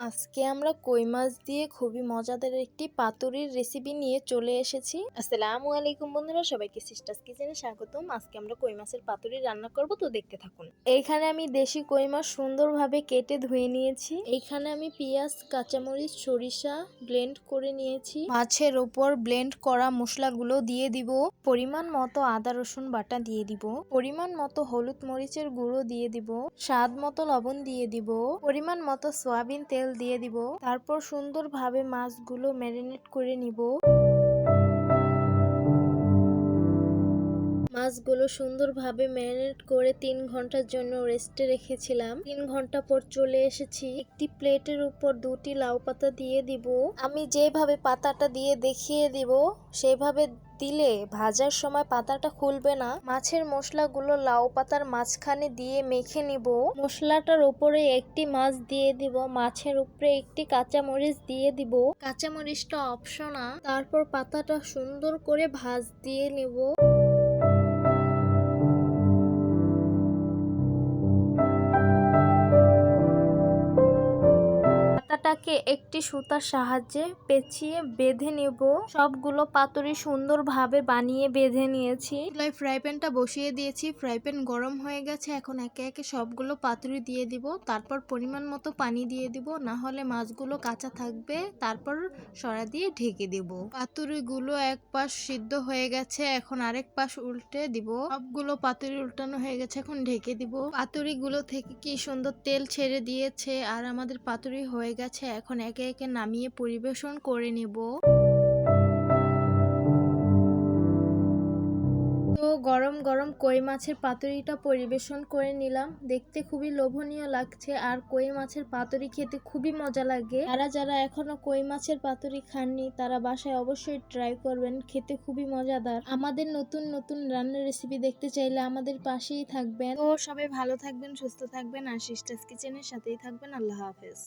আজকে আমরা কই মাছ দিয়ে খুবই মজাদার একটি পাতুরির রেসিপি নিয়ে চলে এসেছি। আসসালামু আলাইকুম বন্ধুরা, সবাইকে সিস্টার্স কিচেনে স্বাগতম। আজকে আমরা কই মাছের পাতুরি রান্না করব, তো দেখতে থাকুন। এইখানে আমি দেশি কই মাছ সুন্দরভাবে কেটে ধুয়ে নিয়েছি। এইখানে আমি পেঁয়াজ, কাঁচামরিচ, সরিষা ব্লেন্ড করে নিয়েছি। মাছের ওপর ব্লেন্ড করা মশলাগুলো দিয়ে দিব। পরিমাণ মতো আদা, রসুন বাটা দিয়ে দিব। পরিমাণ মতো হলুদ মরিচের গুঁড়ো দিয়ে দিব। স্বাদ মতো লবণ দিয়ে দিব। পরিমাণ মতো সয়াবিন তেল দিয়ে দিব। তারপর সুন্দরভাবে মাছগুলো ম্যারিনেট করে নিব। মাছগুলো সুন্দরভাবে ম্যারিনেট করে তিন ঘণ্টার জন্য রেস্টে রেখেছিলাম। তিন ঘণ্টা পর চলে এসেছি। একটি প্লেটের উপর দুটি লাউ পাতা দিয়ে দিব। আমি যেভাবে পাতাটা দিয়ে দেখিয়ে দিব, সেভাবে দিলে ভাজার সময় পাতাটা খুলবে না, মাছের মশলাগুলো লাউ পাতার মাঝখানে দিয়ে মেখে নিব। মশলাটার উপরে একটি মাছ দিয়ে দিব, মাছের উপরে একটি কাঁচামরিচ দিয়ে দিব। কাঁচামরিচটা অপশনা তারপর পাতাটা সুন্দর করে ভাজ দিয়ে নেব। পাতাটাকে একটি সুতার সাহায্যে পেঁচিয়ে বেঁধে নেব। সবগুলো পাতুরি সুন্দরভাবে বানিয়ে বেঁধে নিয়েছি। চুলায় ফ্রাই প্যানটা বসিয়ে দিয়েছি। ফ্রাই প্যান গরম হয়ে গেছে। এখন একে একে সবগুলো পাতুরি দিয়ে দিব। তারপর পরিমাণ মতো পানি দিয়ে দিব। না হলে মাছগুলো কাঁচা থাকবে। তারপর সরা দিয়ে ঢেকে দিব। পাতুরিগুলো এক পাশ সিদ্ধ হয়ে গেছে। এখন আরেক পাশ উল্টে দিব। সবগুলো পাতুরি উল্টানো হয়ে গেছে। এখন ঢেকে দিব। পাতুরিগুলো থেকে কি সুন্দর তেল ছেড়ে দিয়েছে। আর আমাদের পাতুরি হয়ে গেছে। এখন একে একে নামিয়ে পরিবেশন করে নেব। তো গরম গরম কই মাছের পাতুরিটা পরিবেশন করে নিলাম। দেখতে খুবই লোভনীয় লাগছে, আর কই মাছের পাতুরি খেতে খুবই মজা লাগে। যারা যারা এখনও কই মাছের পাতুরি খাননি, তারা বাসায় অবশ্যই ট্রাই করবেন, খেতে খুবই মজাদার। আমাদের নতুন নতুন রান্নার রেসিপি দেখতে চাইলে আমাদের পাশেই থাকবেন। তো সবাই ভালো থাকবেন, সুস্থ থাকবেন, আর সিস্টার্স কিচেনের সাথেই থাকবেন। আল্লাহ হাফেজ।